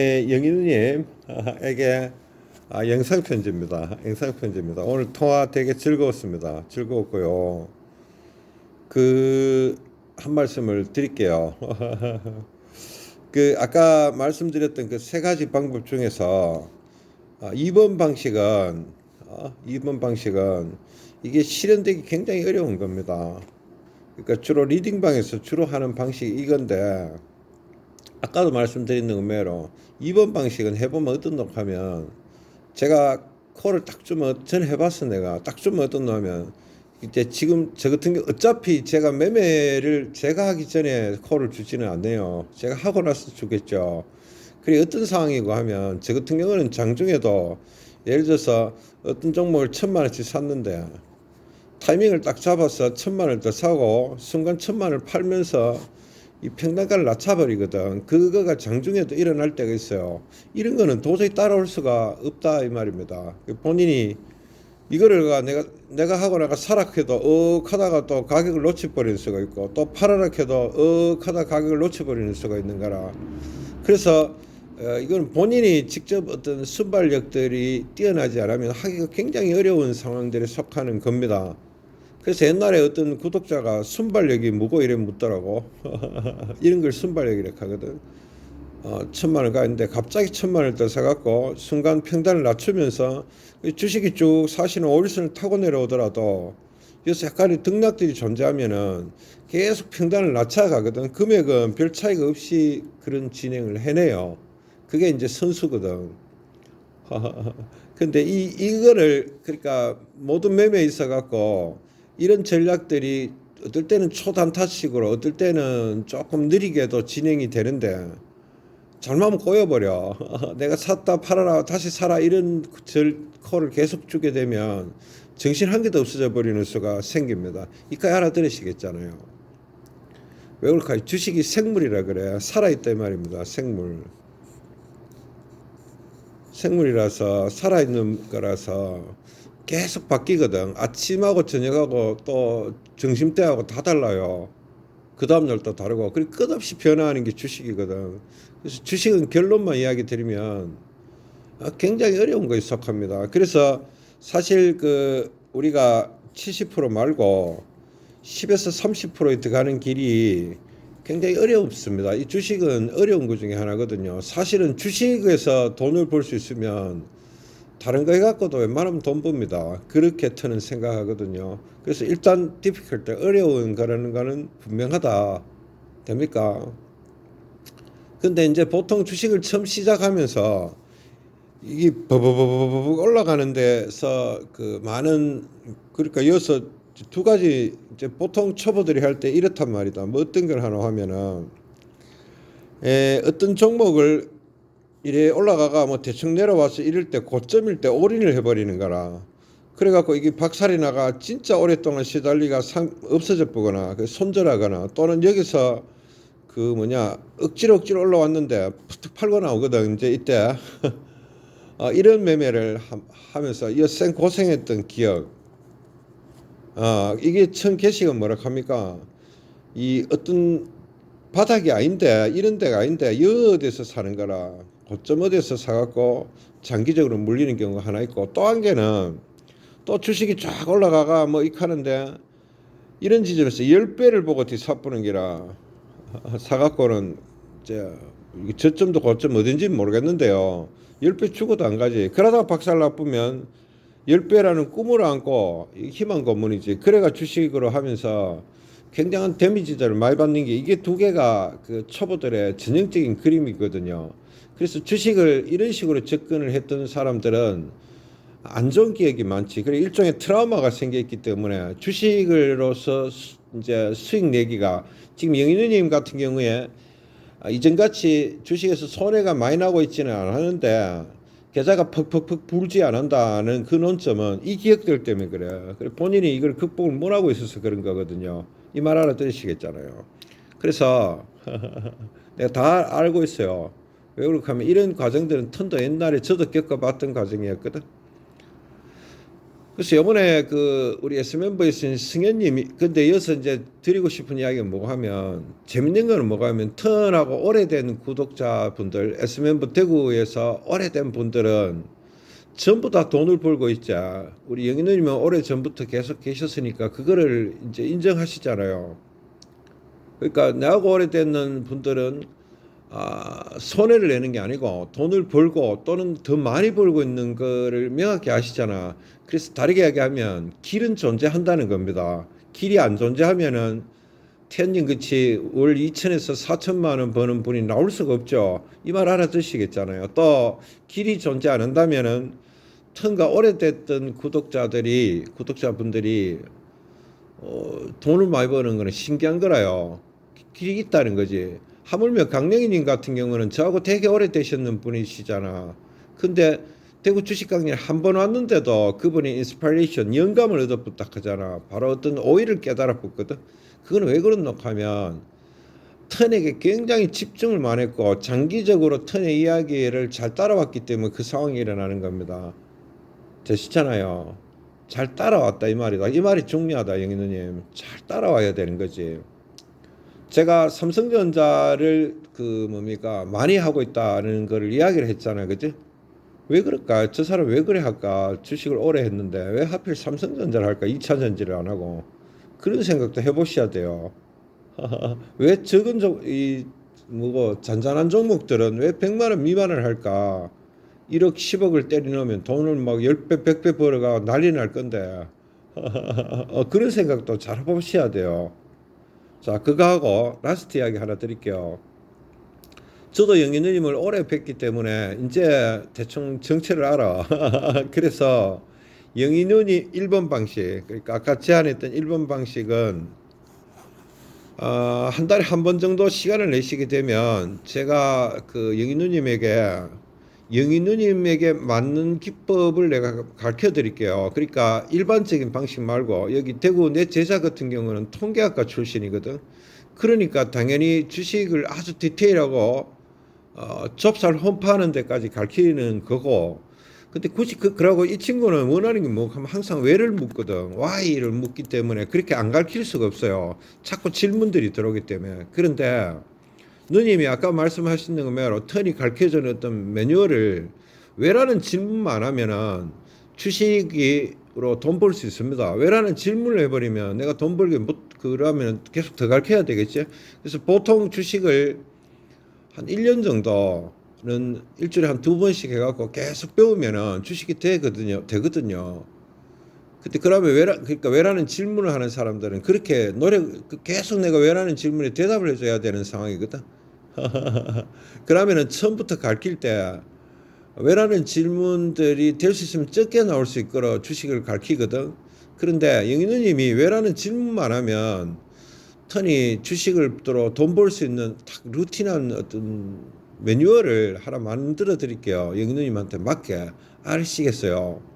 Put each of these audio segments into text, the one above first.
네, 영인님에게 아, 영상 편지입니다. 영상 편지입니다. 오늘 통화 되게 즐거웠습니다. 즐거웠고요. 그 한 말씀을 드릴게요. 그 아까 말씀드렸던 그 세 가지 방법 중에서 아, 2번 방식은 아, 2번 방식은 이게 실현되기 굉장히 어려운 겁니다. 그러니까 주로 리딩방에서 주로 하는 방식이 이건데 아까도 말씀드린 의매로 2번 방식은 해보면 어떤 하면 제가 콜을 딱 주면 전 해봤어 내가. 딱 주면 어떤 하면 이제 지금 저 같은 경우 어차피 제가 매매를 제가 하기 전에 콜을 주지는 않네요. 제가 하고 나서 주겠죠. 그리고 어떤 상황이고 하면 저 같은 경우는 장중에도 예를 들어서 어떤 종목을 천만 원씩 샀는데 타이밍을 딱 잡아서 천만 원을 더 사고 순간 천만 원을 팔면서 이 평단가를 낮춰버리거든. 그거가 장중에도 일어날 때가 있어요. 이런 거는 도저히 따라올 수가 없다 이 말입니다. 본인이 이거를 가 내가 내가 하고 나가 사락해도 억 하다가 또 가격을 놓쳐버리는 수가 있고 또 팔아락 해도 억 하다 가격을 놓쳐버리는 수가 있는 거라. 그래서 어, 이건 본인이 직접 어떤 순발력들이 뛰어나지 않으면 하기가 굉장히 어려운 상황들에 속하는 겁니다. 그래서 옛날에 어떤 구독자가 순발력이 무고 이래 묻더라고. 이런 걸 순발력이라 하거든. 어, 천만 원 가는데 갑자기 천만 원을 더 사갖고 순간 평단을 낮추면서 주식이 쭉 사실은 오일선을 타고 내려오더라도 여기서 약간의 등락들이 존재하면은 계속 평단을 낮춰가거든. 금액은 별 차이가 없이 그런 진행을 해내요. 그게 이제 선수거든. 근데 이, 이거를 그러니까 모든 매매에 있어 갖고 이런 전략들이 어떨 때는 초단타식으로 어떨 때는 조금 느리게도 진행이 되는데 잘못하면 꼬여버려. 내가 샀다 팔아라 다시 사라 이런 절코를 계속 주게 되면 정신 한 개도 없어져 버리는 수가 생깁니다. 이까지 알아들으시겠잖아요. 왜 그럴까요? 주식이 생물이라 그래. 살아있다 말입니다. 생물. 생물이라서 살아있는 거라서 계속 바뀌거든. 아침하고 저녁하고 또 점심때하고 다 달라요. 그 다음날 또 다르고. 그리고 끝없이 변화하는 게 주식이거든. 그래서 주식은 결론만 이야기 드리면 아, 굉장히 어려운 거에 속합니다. 그래서 사실 그 우리가 70% 말고 10에서 30%에 들어가는 길이 굉장히 어렵습니다. 이 주식은 어려운 것 중에 하나거든요. 사실은 주식에서 돈을 벌 수 있으면 다른 거 해갖고도 웬만하면 돈 법니다. 그렇게 저는 생각하거든요. 그래서 일단 디피컬트 어려운 거라는 거는 분명하다. 됩니까? 근데 이제 보통 주식을 처음 시작하면서 이게 버버버버버 올라가는 데서 그 많은 그러니까 여기서 두 가지 이제 보통 초보들이 할 때 이렇단 말이다. 뭐 어떤 걸 하나 하면은 에, 어떤 종목을 이래 올라가가 뭐 대충 내려와서 이럴 때 고점일 때 올인을 해버리는 거라. 그래갖고 이게 박살이 나가 진짜 오랫동안 시달리가 상, 없어져 보거나 그 손절하거나 또는 여기서 그 뭐냐 억지로 억지로 올라왔는데 푹 팔고 나오거든 이제 이때. 어, 이런 매매를 하, 면서 이생 고생했던 기억. 어, 이게 천 개씩은 뭐라 합니까? 이 어떤 바닥이 아닌데 이런 데가 아닌데 여 어디서 사는 거라 고점 어디서 사갖고 장기적으로 물리는 경우가 하나 있고 또 한 개는 또 주식이 쫙 올라가가 뭐 익하는데 이런 지점에서 열배를 보고 뒤 사쁘는 기라 사갖고는 이제 저점도 고점 어딘지 모르겠는데요. 열배 주고도 안 가지. 그러다가 박살 나쁘면 열 배라는 꿈을 안고 희망 고문이지. 그래가 주식으로 하면서 굉장한 데미지들을 많이 받는 게 이게 두 개가 그 초보들의 전형적인 그림이거든요. 그래서 주식을 이런 식으로 접근을 했던 사람들은 안 좋은 기억이 많지. 그리고 일종의 트라우마가 생겨있기 때문에 주식으로서 이제 수익 내기가 지금 영인우님 같은 경우에 이전같이 주식에서 손해가 많이 나고 있지는 않았는데 계좌가 퍽퍽퍽 불지 않는다는 그 논점은 이 기억들 때문에 그래. 그래 본인이 이걸 극복을 못하고 있어서 그런 거거든요. 이 말 알아들으시겠잖아요. 그래서 내가 다 알고 있어요. 왜 그렇게 면 이런 과정들은 턴더 옛날에 저도 겪어봤던 과정이었거든. 그래서 이번에 그 우리 S 멤버이신 승현님이 근데 여기서 이제 드리고 싶은 이야기가 뭐고 하면 재밌는 거는 뭐가 하면 턴하고 오래된 구독자분들 S 멤버 대구에서 오래된 분들은 전부 다 돈을 벌고 있자. 우리 영희 누님은 오래 전부터 계속 계셨으니까 그거를 이제 인정하시잖아요. 그러니까 나하고 오래된 분들은 아, 손해를 내는 게 아니고 돈을 벌고 또는 더 많이 벌고 있는 거를 명확히 아시잖아. 그래서 다르게 이야기하면 길은 존재한다는 겁니다. 길이 안 존재하면은 태연님 그치 월 2천에서 4천만 원 버는 분이 나올 수가 없죠. 이 말 알아두시겠잖아요. 또 길이 존재 안 한다면은 턴가 오래됐던 구독자들이 구독자분들이 어, 돈을 많이 버는 거는 신기한 거라요. 길이 있다는 거지. 하물며 강령희님 같은 경우는 저하고 되게 오래 되셨는 분이시잖아. 근데 대구 주식 강연 한 번 왔는데도 그분이 인스파레이션 영감을 얻어붙다 하잖아. 바로 어떤 오해를 깨달아 붙거든. 그건 왜 그렇노 하면 턴에게 굉장히 집중을 많이 했고 장기적으로 턴의 이야기를 잘 따라왔기 때문에 그 상황이 일어나는 겁니다. 되시잖아요. 잘 따라왔다 이 말이다. 이 말이 중요하다 영희 누님. 잘 따라와야 되는 거지. 제가 삼성전자를 그 뭡니까 많이 하고 있다는 거를 이야기를 했잖아요, 그지? 왜 그럴까? 저 사람 왜 그래 할까? 주식을 오래 했는데 왜 하필 삼성전자를 할까? 2차 전지를 안 하고 그런 생각도 해보셔야 돼요. 왜 적은 종이 뭐고 잔잔한 종목들은 왜 100만 원 미만을 할까? 1억 10억을 때리 넣으면 돈을 막 10배 100배 벌어가 난리 날 건데 어, 그런 생각도 잘 해보셔야 돼요. 자, 그거 하고 라스트 이야기 하나 드릴게요. 저도 영희 누님을 오래 뵀기 때문에 이제 대충 정체를 알아. 그래서 누님 1번 방식, 그러니까 아까 제안했던 1번 방식은 어, 한 달에 한 번 정도 시간을 내시게 되면 제가 그 영희 누님에게 영희 누님에게 맞는 기법을 내가 가르쳐 드릴게요. 그러니까 일반적인 방식 말고 여기 대구 내 제자 같은 경우는 통계학과 출신이거든. 그러니까 당연히 주식을 아주 디테일하고 어, 접살 홈파하는 데까지 가르치는 거고. 근데 굳이 그, 그러고 이 친구는 원하는 게 뭐 하면 항상 왜를 묻거든. why를 묻기 때문에 그렇게 안 가르칠 수가 없어요. 자꾸 질문들이 들어오기 때문에. 그런데 누님이 아까 말씀하신 것대로 턴이 가르쳐주는 어떤 매뉴얼을 왜라는 질문만 하면은 주식으로 돈 벌 수 있습니다. 왜라는 질문을 해버리면 내가 돈 벌기 못 그러면 계속 더 가르쳐야 되겠지. 그래서 보통 주식을 한 1년 정도는 일주일에 한 두 번씩 해갖고 계속 배우면은 주식이 되거든요. 되거든요. 근데 그러면 왜라 그러니까 왜라는 질문을 하는 사람들은 그렇게 노력 그 계속 내가 왜라는 질문에 대답을 해줘야 되는 상황이거든. 그러면은 처음부터 가르칠 때 왜라는 질문들이 될 수 있으면 적게 나올 수 있도록 주식을 가르치거든. 그런데 영희 누님이 왜라는 질문만 하면 턴이 주식을 돈벌 수 있는 딱 루틴한 어떤 매뉴얼을 하나 만들어 드릴게요. 영희 누님한테 맞게 아시겠어요?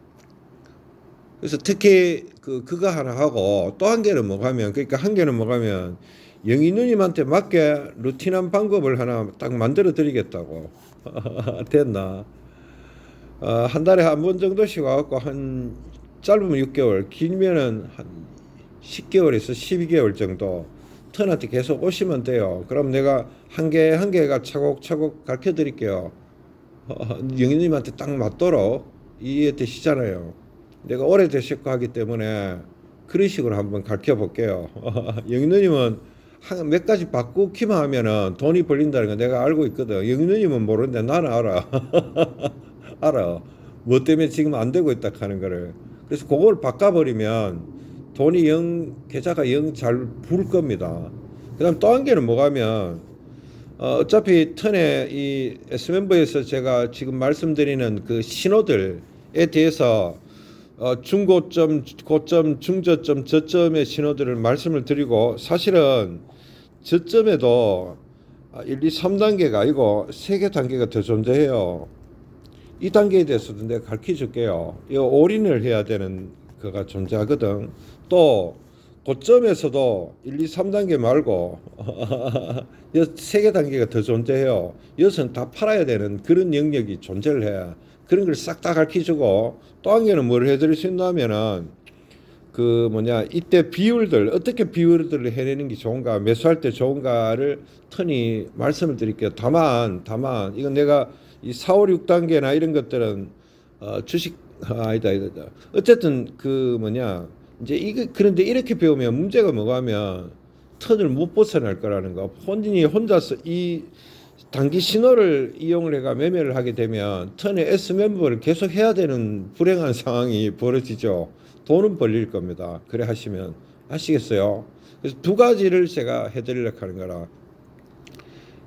그래서 특히 그 그거 하나 하고 또 한 개는 뭐 하면 그러니까 한 개는 뭐 하면 영희 누님한테 맞게 루틴한 방법을 하나 딱 만들어 드리겠다고 됐나? 어, 한 달에 한 번 정도씩 와갖고 한 짧으면 6개월, 길면은 한 10개월에서 12개월 정도 턴한테 계속 오시면 돼요. 그럼 내가 한 개 한 개가 차곡차곡 가르쳐 드릴게요. 어, 영희님한테 딱 맞도록 이해되시잖아요. 내가 오래 되셨고 하기 때문에 그런 식으로 한번 가르쳐 볼게요. 영희누님은 한 몇 가지 바꾸기만 하면은 돈이 벌린다는 거 내가 알고 있거든. 영희누님은 모르는데 나는 알아. 알아. 뭐 때문에 지금 안 되고 있다 하는 거를. 그래서 그걸 바꿔버리면 돈이 영, 계좌가 영 잘 부를 겁니다. 그 다음 또 한 개는 뭐가면, 어, 어차피 턴에 이 S멤버에서 제가 지금 말씀드리는 그 신호들에 대해서 어, 중고점, 고점, 중저점, 저점의 신호들을 말씀을 드리고 사실은 저점에도 1, 2, 3단계가 아니고 3개 단계가 더 존재해요. 이 단계에 대해서도 내가 가르쳐 줄게요. 이 올인을 해야 되는 거가 존재하거든. 또 고점에서도 1, 2, 3단계 말고 세개 단계가 더 존재해요. 이것은 다 팔아야 되는 그런 영역이 존재를 해. 그런 걸 싹 다 가르쳐주고 또 한 개는 뭘 해드릴 수 있냐면은 그 뭐냐 이때 비율들 어떻게 비율들을 해내는 게 좋은가 매수할 때 좋은가를 터니 말씀을 드릴게요. 다만 다만 이건 내가 이 4, 5, 6단계나 이런 것들은 어, 주식 아, 아니다 아니다 어쨌든 그 뭐냐 이제 이거 그런데 이렇게 배우면 문제가 뭐가면 턴을 못 벗어날 거라는 거 본인이 혼자서 이 단기 신호를 이용을 해가 매매를 하게 되면 턴의 S 멤버를 계속 해야 되는 불행한 상황이 벌어지죠. 돈은 벌릴 겁니다. 그래 하시면 아시겠어요? 그래서 두 가지를 제가 해드리려고 하는 거라.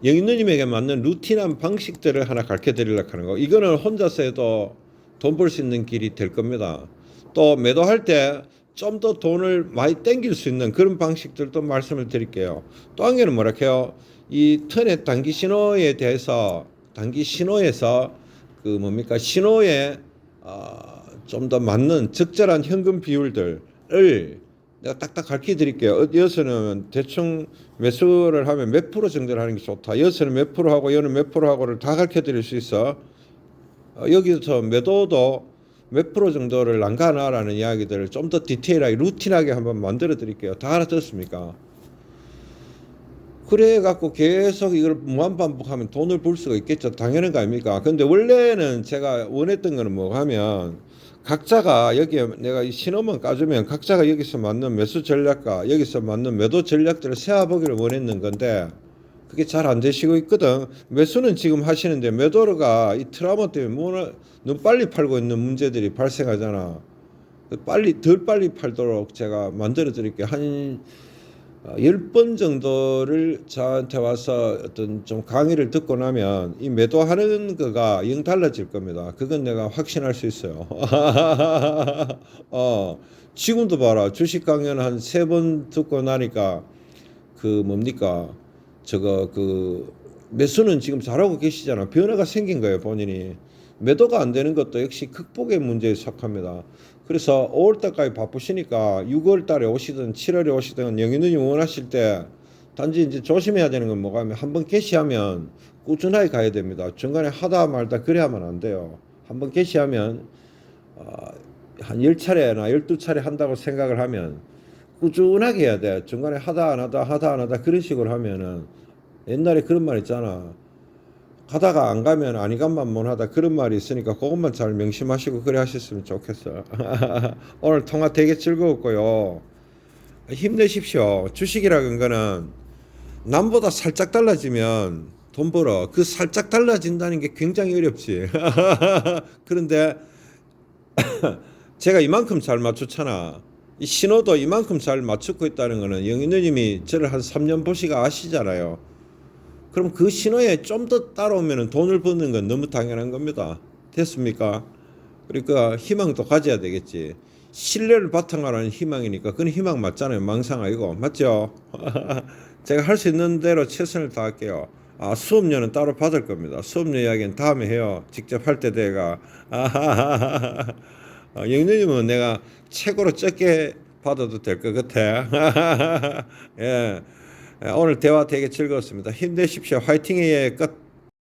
영인누님에게 맞는 루틴한 방식들을 하나 가르쳐 드리려고 하는 거. 이거는 혼자서 해도 돈 벌 수 있는 길이 될 겁니다. 또 매도할 때 좀 더 돈을 많이 땡길 수 있는 그런 방식들도 말씀을 드릴게요. 또 한 개는 뭐라 해요? 이 턴의 단기 신호에 대해서 단기 신호에서 그 뭡니까 신호에 어, 좀 더 맞는 적절한 현금 비율들을 내가 딱딱 가르쳐 드릴게요. 어, 여기서는 대충 매수를 하면 몇 프로 정도를 하는 게 좋다. 여기서는 몇 프로 하고 여기는 몇 프로 하고를 다 가르쳐 드릴 수 있어. 어, 여기서 매도도 몇 프로 정도를 난가나라는 이야기들을 좀 더 디테일하게 루틴하게 한번 만들어 드릴게요. 다 알아듣습니까? 그래 갖고 계속 이걸 무한 반복하면 돈을 벌 수가 있겠죠. 당연한 거 아닙니까? 근데 원래는 제가 원했던 거는 뭐 하면 각자가 여기에 내가 이 신호만 까주면 각자가 여기서 맞는 매수 전략과 여기서 맞는 매도 전략들을 세워보기를 원했는 건데 그게 잘 안 되시고 있거든. 매수는 지금 하시는데 매도가 이 트라우마 때문에 뭐 너무 빨리 팔고 있는 문제들이 발생하잖아. 빨리 덜 빨리 팔도록 제가 만들어 드릴게요. 한 어, 10번 정도를 저한테 와서 어떤 좀 강의를 듣고 나면 이 매도하는 거가 영 달라질 겁니다. 그건 내가 확신할 수 있어요. 어, 지금도 봐라. 주식 강연 한 세 번 듣고 나니까 그 뭡니까? 저거 그 매수는 지금 잘하고 계시잖아. 변화가 생긴 거예요, 본인이. 매도가 안 되는 것도 역시 극복의 문제에 속합니다. 그래서 5월 달까지 바쁘시니까 6월 달에 오시든 7월에 오시든 영인님이 원하실 때 단지 이제 조심해야 되는 건 뭐가 하면 한번 개시하면 꾸준하게 가야 됩니다. 중간에 하다 말다 그래야만 안 돼요. 한번 개시하면 어, 한 10차례나 12차례 한다고 생각을 하면 꾸준하게 해야 돼. 중간에 하다 안 하다 하다 안 하다 그런 식으로 하면은 옛날에 그런 말 있잖아. 가다가 안 가면 아니 간만 못하다 그런 말이 있으니까 그것만 잘 명심하시고 그래 하셨으면 좋겠어. 오늘 통화 되게 즐거웠고요. 힘내십시오. 주식이라는 거는 남보다 살짝 달라지면 돈 벌어. 그 살짝 달라진다는 게 굉장히 어렵지. 그런데 제가 이만큼 잘 맞췄잖아. 이 신호도 이만큼 잘 맞추고 있다는 거는 영인누님이 저를 한 3년 보시가 아시잖아요. 그럼 그 신호에 좀 더 따라오면 돈을 버는 건 너무 당연한 겁니다. 됐습니까? 그러니까 희망도 가져야 되겠지. 신뢰를 바탕으로 하는 희망이니까 그건 희망 맞잖아요. 망상 아니고. 맞죠? 제가 할 수 있는 대로 최선을 다할게요. 아, 수업료는 따로 받을 겁니다. 수업료 이야기는 다음에 해요. 직접 할 때 내가. 어, 영님은 내가 최고로 적게 받아도 될 것 같아. 예. 예, 오늘 대화 되게 즐거웠습니다. 힘내십시오. 화이팅의 끝.